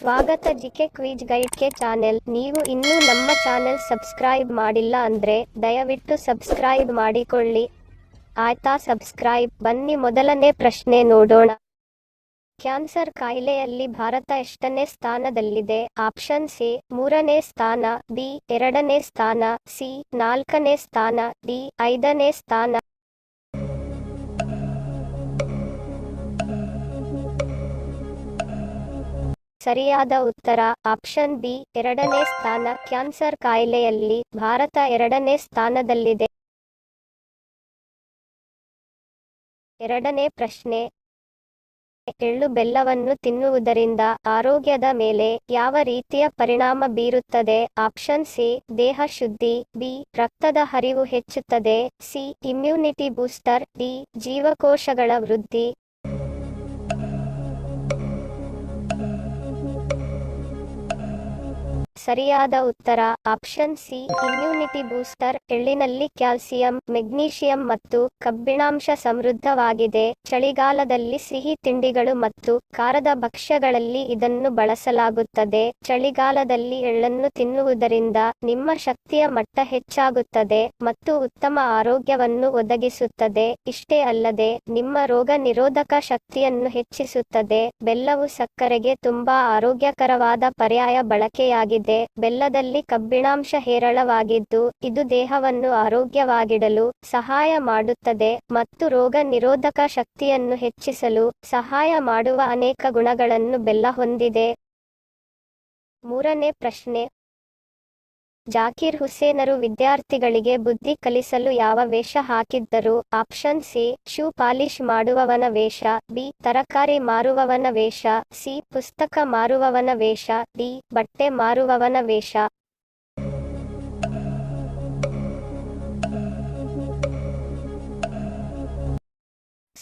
ಸ್ವಾಗತ GK quiz ಗೈಡ್ಗೆ channel. ನೀವು ಇನ್ನೂ ನಮ್ಮ ಚಾನೆಲ್ ಸಬ್ಸ್ಕ್ರೈಬ್ ಮಾಡಿಲ್ಲ ಅಂದ್ರೆ ದಯವಿಟ್ಟು ಸಬ್ಸ್ಕ್ರೈಬ್ ಮಾಡಿಕೊಳ್ಳಿ. ಆಯ್ತಾ ಸಬ್ಸ್ಕ್ರೈಬ್. ಬನ್ನಿ ಮೊದಲನೇ ಪ್ರಶ್ನೆ ನೋಡೋಣ. ಕ್ಯಾನ್ಸರ್ ಕಾಯಿಲೆಯಲ್ಲಿ ಭಾರತ ಎಷ್ಟನೇ ಸ್ಥಾನದಲ್ಲಿದೆ? ಆಪ್ಷನ್ ಸಿ ಮೂರನೇ ಸ್ಥಾನ, ಬಿ, ಎರಡನೇ ಸ್ಥಾನ, ಸಿ, ನಾಲ್ಕನೇ ಸ್ಥಾನ, ಡಿ, ಐದನೇ ಸ್ಥಾನ. ಸರಿಯಾದ ಉತ್ತರ. ಆಪ್ಷನ್ ಬಿ, ಎರಡನೇ ಸ್ಥಾನ. ಕ್ಯಾನ್ಸರ್ ಕಾಯಿಲೆಯಲ್ಲಿ ಭಾರತ ಎರಡನೇ ಸ್ಥಾನದಲ್ಲಿದೆ. ಎರಡನೇ ಪ್ರಶ್ನೆ. ಎಳ್ಳು ಬೆಲ್ಲವನ್ನು ತಿನ್ನುವುದರಿಂದ ಆರೋಗ್ಯದ ಮೇಲೆ ಯಾವ ರೀತಿಯ ಪರಿಣಾಮ ಬೀರುತ್ತದೆ? ಆಪ್ಷನ್ ಸಿ, ದೇಹ ಶುದ್ಧಿ. ಬಿ, ರಕ್ತದ ಹರಿವು ಹೆಚ್ಚುತ್ತದೆ. ಸಿ ಇಮ್ಯುನಿಟಿ ಬೂಸ್ಟರ್ ಡಿ, ಜೀವಕೋಶಗಳ ವೃದ್ಧಿ. ಸರಿಯಾದ ಉತ್ತರ. ಆಪ್ಷನ್ ಸಿ ಇಮ್ಯುನಿಟಿ ಬೂಸ್ಟರ್, ಎಳ್ಳಿನಲ್ಲಿ ಕ್ಯಾಲ್ಸಿಯಂ, ಮೆಗ್ನೀಷಿಯಂ ಮತ್ತು ಕಬ್ಬಿಣಾಂಶ ಸಮೃದ್ಧವಾಗಿದೆ. ಚಳಿಗಾಲದಲ್ಲಿ ಸಿಹಿ ತಿಂಡಿಗಳು ಮತ್ತು ಖಾರದ ಭಕ್ಷ್ಯಗಳಲ್ಲಿ ಇದನ್ನು ಬಳಸಲಾಗುತ್ತದೆ. ಚಳಿಗಾಲದಲ್ಲಿ ಎಳ್ಳನ್ನು ತಿನ್ನುವುದರಿಂದ ನಿಮ್ಮ ಶಕ್ತಿಯ ಮಟ್ಟ ಹೆಚ್ಚಾಗುತ್ತದೆ ಮತ್ತು ಉತ್ತಮ ಆರೋಗ್ಯವನ್ನು ಒದಗಿಸುತ್ತದೆ. ಇಷ್ಟೇ ಅಲ್ಲದೆ, ನಿಮ್ಮ ರೋಗ ನಿರೋಧಕ ಶಕ್ತಿಯನ್ನು ಹೆಚ್ಚಿಸುತ್ತದೆ. ಬೆಲ್ಲವು ಸಕ್ಕರೆಗೆ ತುಂಬಾ ಆರೋಗ್ಯಕರವಾದ ಪರ್ಯಾಯ ಬಳಕೆಯಾಗಿದೆ. ಬೆಲ್ಲದಲ್ಲಿ ಕಬ್ಬಿಣಾಂಶ ಹೇರಳವಾಗಿದ್ದು, ಇದು ದೇಹವನ್ನು ಆರೋಗ್ಯವಾಗಿಡಲು ಸಹಾಯ ಮಾಡುತ್ತದೆ ಮತ್ತು ರೋಗ ನಿರೋಧಕ ಶಕ್ತಿಯನ್ನು ಹೆಚ್ಚಿಸಲು ಸಹಾಯ ಮಾಡುವ ಅನೇಕ ಗುಣಗಳನ್ನು ಬೆಲ್ಲ ಹೊಂದಿದೆ. ಮೂರನೇ ಪ್ರಶ್ನೆ ಜಾಕೀರ್ ಹುಸೇನರು ವಿದ್ಯಾರ್ಥಿಗಳಿಗೆ ಬುದ್ಧಿ ಕಲಿಸಲು ಯಾವ ವೇಷ ಹಾಕಿದ್ದರು? ಆಪ್ಷನ್ ಸಿ, ಶೂ ಪಾಲಿಶ್ ಮಾಡುವವನ ವೇಷ, ಬಿ, ತರಕಾರಿ ಮಾರುವವನ ವೇಷ, ಸಿ, ಪುಸ್ತಕ ಮಾರುವವನ ವೇಷ, ಡಿ, ಬಟ್ಟೆ ಮಾರುವವನ ವೇಷ.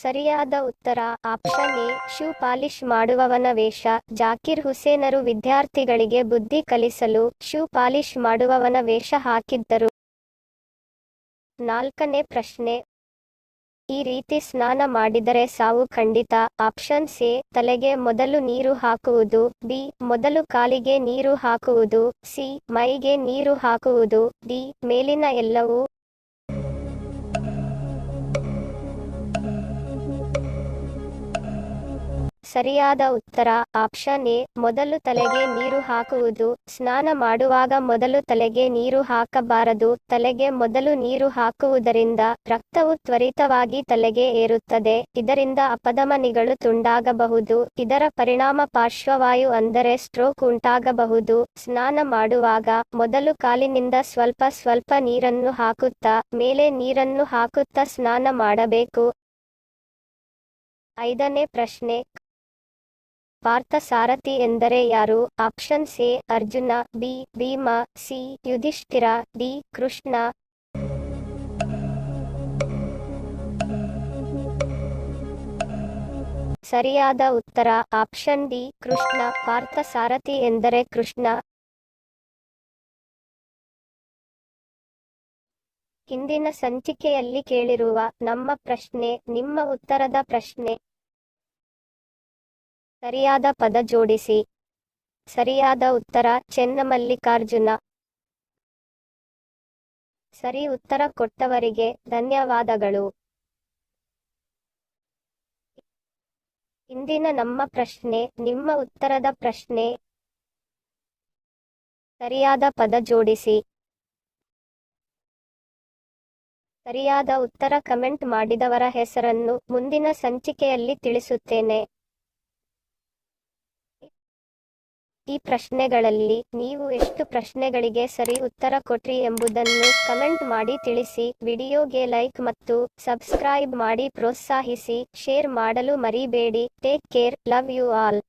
ಸರಿಯಾದ ಉತ್ತರ. ಆಪ್ಷನ್ ಎ ಶೂ ಪಾಲಿಶ್ ಮಾಡುವವನ ವೇಷ. ಜಾಕಿರ್ ಹುಸೇನರು ವಿದ್ಯಾರ್ಥಿಗಳಿಗೆ ಬುದ್ಧಿ ಕಲಿಸಲು ಶೂ ಪಾಲಿಶ್ ಮಾಡುವವನ ವೇಷ ಹಾಕಿದ್ದರು. ನಾಲ್ಕನೇ ಪ್ರಶ್ನೆ. ಈ ರೀತಿ ಸ್ನಾನ ಮಾಡಿದರೆ ಸಾವು ಖಂಡಿತ. Option C. ತಲೆಗೆ ಮೊದಲು ನೀರು ಹಾಕುವುದು. ಬಿ. ಮೊದಲು ಕಾಲಿಗೆ ನೀರು ಹಾಕುವುದು. ಸಿ. ಮೈಗೆ ನೀರು ಹಾಕುವುದು. ಡಿ. ಮೇಲಿನ ಎಲ್ಲವೂ ಸರಿಯಾದ ಉತ್ತರ. ಆಪ್ಷನ್ ಎ, ಮೊದಲು ತಲೆಗೆ ನೀರು ಹಾಕುವುದು. ಸ್ನಾನ ಮಾಡುವಾಗ ಮೊದಲು ತಲೆಗೆ ನೀರು ಹಾಕಬಾರದು. ತಲೆಗೆ ಮೊದಲು ನೀರು ಹಾಕುವುದರಿಂದ ರಕ್ತವು ತ್ವರಿತವಾಗಿ ತಲೆಗೆ ಏರುತ್ತದೆ. ಇದರಿಂದ ಅಪಧಮನಿಗಳು ತುಂಡಾಗಬಹುದು. ಇದರ ಪರಿಣಾಮ ಪಾರ್ಶ್ವವಾಯು ಅಂದರೆ ಸ್ಟ್ರೋಕ್ ಉಂಟಾಗಬಹುದು. ಸ್ನಾನ ಮಾಡುವಾಗ ಮೊದಲು ಕಾಲಿನಿಂದ ಸ್ವಲ್ಪ ಸ್ವಲ್ಪ ನೀರನ್ನು ಹಾಕುತ್ತಾ, ಮೇಲೆ ನೀರನ್ನು ಹಾಕುತ್ತಾ ಸ್ನಾನ ಮಾಡಬೇಕು. ಐದನೇ ಪ್ರಶ್ನೆ ಪಾರ್ಥ ಸಾರಥಿ ಎಂದರೆ ಯಾರು? Option C Arjuna, B, Bhima, C, Yudhishthira, D, Krishna. ಸರಿಯಾದ ಉತ್ತರ, ಆಪ್ಷನ್ ಡಿ, ಕೃಷ್ಣ. ಪಾರ್ಥ ಸಾರಥಿ ಎಂದರೆ ಕೃಷ್ಣ. ಹಿಂದಿನ ಸಂಚಿಕೆಯಲ್ಲಿ ಕೇಳಿರುವ ನಮ್ಮ ಪ್ರಶ್ನೆ, ನಿಮ್ಮ ಉತ್ತರದ ಪ್ರಶ್ನೆ. ಸರಿಯಾದ ಪದ ಜೋಡಿಸಿ. ಸರಿಯಾದ ಉತ್ತರ, ಚೆನ್ನಮಲ್ಲಿಕಾರ್ಜುನ. ಸರಿ ಉತ್ತರ ಕೊಟ್ಟವರಿಗೆ ಧನ್ಯವಾದಗಳು. ಇಂದಿನ ನಮ್ಮ ಪ್ರಶ್ನೆ, ನಿಮ್ಮ ಉತ್ತರದ ಪ್ರಶ್ನೆ. ಸರಿಯಾದ ಪದ ಜೋಡಿಸಿ. ಸರಿಯಾದ ಉತ್ತರ ಕಮೆಂಟ್ ಮಾಡಿದವರ ಹೆಸರನ್ನು ಮುಂದಿನ ಸಂಚಿಕೆಯಲ್ಲಿ ತಿಳಿಸುತ್ತೇನೆ. ಈ ಪ್ರಶ್ನೆಗಳಲ್ಲಿ ನೀವು ಎಷ್ಟು ಪ್ರಶ್ನೆಗಳಿಗೆ ಸರಿ ಉತ್ತರ ಕೊಟ್ರಿ ಎಂಬುದನ್ನು ಕಮೆಂಟ್ ಮಾಡಿ ತಿಳಿಸಿ, ವಿಡಿಯೋಗೆ ಲೈಕ್ ಮತ್ತು ಸಬ್ಸ್ಕ್ರೈಬ್ ಮಾಡಿ ಪ್ರೋತ್ಸಾಹಿಸಿ, ಶೇರ್ ಮಾಡಲು ಮರಿಬೇಡಿ, take care, love you all.